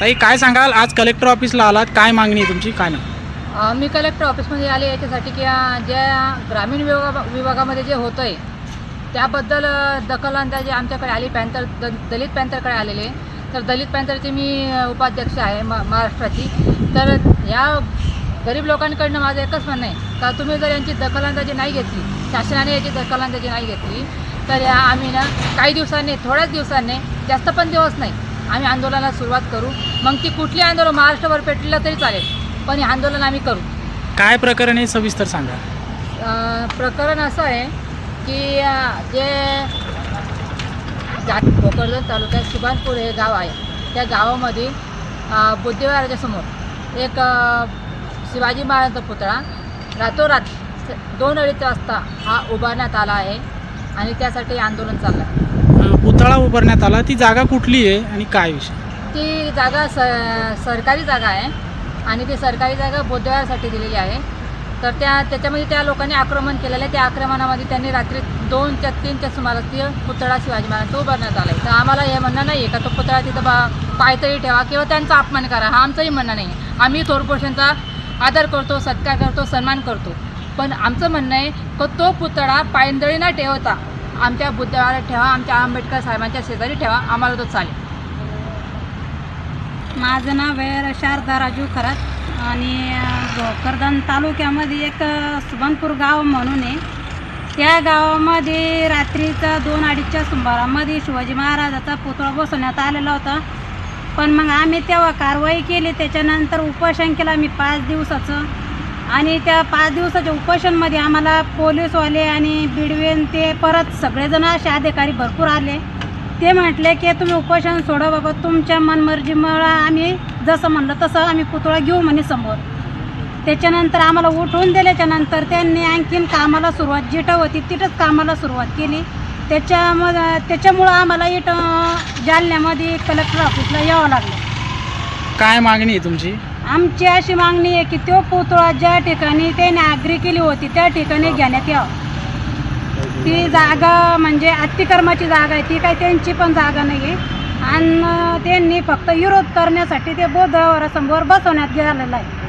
ताई काय सांगाल? आज कलेक्टर ऑफिसला आलात. काय मागणी आहे तुमची? काय नाही. अ, मी कलेक्टर ऑफिसमध्ये आले याच्यासाठी की अ, ज्या ग्रामीण विभागा विभागामध्ये जे होतं आहे त्याबद्दल अ, दखलंदाजी आमच्याकडे आली. पॅन्थर द दलित पॅन्थरकडे आलेले. तर दलित पॅन्थरचे मी अ, उपाध्यक्ष आहे म महाराष्ट्राची. तर या गरीब लोकांकडनं माझं एकच म्हणणं आहे का तुम्ही जर यांची दखलंदाजी नाही घेतली शासनाने याची दखलंदाजी नाही घेतली तर या आम्ही ना काही दिवसांनी थोड्याच दिवसांनी जास्त पण दिवस नाही आम्ही आंदोलनाला सुरुवात करू. मग ती कुठली आंदोलन महाराष्ट्रभर पेटलं तरी चालेल. पण हे आंदोलन आम्ही करू. काय प्रकरण आहे सविस्तर सांगा. अ, प्रकरण असं आहे की अ, जे जा भोकरदन तालुक्यात सुभानपूर हे गाव आहे. त्या गावामध्ये अ, बुद्धिवाराच्या समोर एक अ, शिवाजी महाराजांचा पुतळा रातोरात दोन अडीच वाजता हा उभारण्यात आला आहे आणि त्यासाठी आंदोलन चाललं आहे. अं, पुतळा उभारण्यात आला. ती जागा कुठली आहे आणि काय विषय? ती जागा स सरकारी जागा आहे आणि ती सरकारी जागा बोधव्यासाठी दिलेली आहे. तर त्या त्याच्यामध्ये त्या लोकांनी आक्रमण केलेलं आहे. त्या आक्रमणामध्ये त्यांनी रात्री दोनच्या तीनच्या सुमारास ती पुतळा शिवाजी महाराजांचा उभारण्यात आला आहे तर आम्हाला हे म्हणणं नाही आहे का तो पुतळा तिथं बा पायतळी ठेवा किंवा त्यांचा अपमान करा. हा आमचंही म्हणणं नाही आहे आम्ही थोरपोषांचा आदर करतो सत्कार करतो सन्मान करतो. पण आमचं म्हणणं आहे की तो पुतळा पायंदळी न ठेवता. आमच्या बुद्धाला ठेवा आमच्या आंबेडकर साहेबांच्या शेजारी ठेवा. आम्हाला तो चालेल. माझं नाव आहे शारदा राजू खरात. आणि भोकरदन तालुक्यामध्ये एक सुभनपूर गाव म्हणून आहे. त्या गावामध्ये रात्रीचा दोन अडीचच्या सुंभारामध्ये शिवाजी महाराजाचा पुतळा बसवण्यात आलेला होता. पण मग आम्ही तेव्हा कारवाई केली. त्याच्यानंतर उपोषण केलं आम्ही पाच दिवसाचं. आणि त्या पाच दिवसाच्या उपोषणमध्ये आम्हाला पोलीसवाले आणि बिडवेन ते परत सगळेजण असे अधिकारी भरपूर आले. ते म्हटले की तुम्ही उपोषण सोडा बाबा तुमच्या मनमर्जीमुळं आम्ही जसं म्हणलं तसं आम्ही पुतळा घेऊ म्हणे समोर. त्याच्यानंतर आम्हाला उठवून दिल्याच्या नंतर त्यांनी आणखीन कामाला सुरुवात जिथं होती तिथंच कामाला सुरुवात केली. त्याच्यामध्ये त्याच्यामुळं आम्हाला इथं जालन्यामध्ये कलेक्टर ऑफिसला यावं लागलं. काय मागणी आहे तुमची? आमची अशी मागणी आहे की तो पुतळा ज्या ठिकाणी त्याने आग्री केली होती त्या ठिकाणी घेण्यात यावं. ती जागा म्हणजे अतिक्रमाची जागा आहे. ती काही त्यांची पण जागा नाही आहे आणि त्यांनी फक्त विरोध करण्यासाठी ते बौद्धावरासमोर बसवण्यात गेलेलं आहे.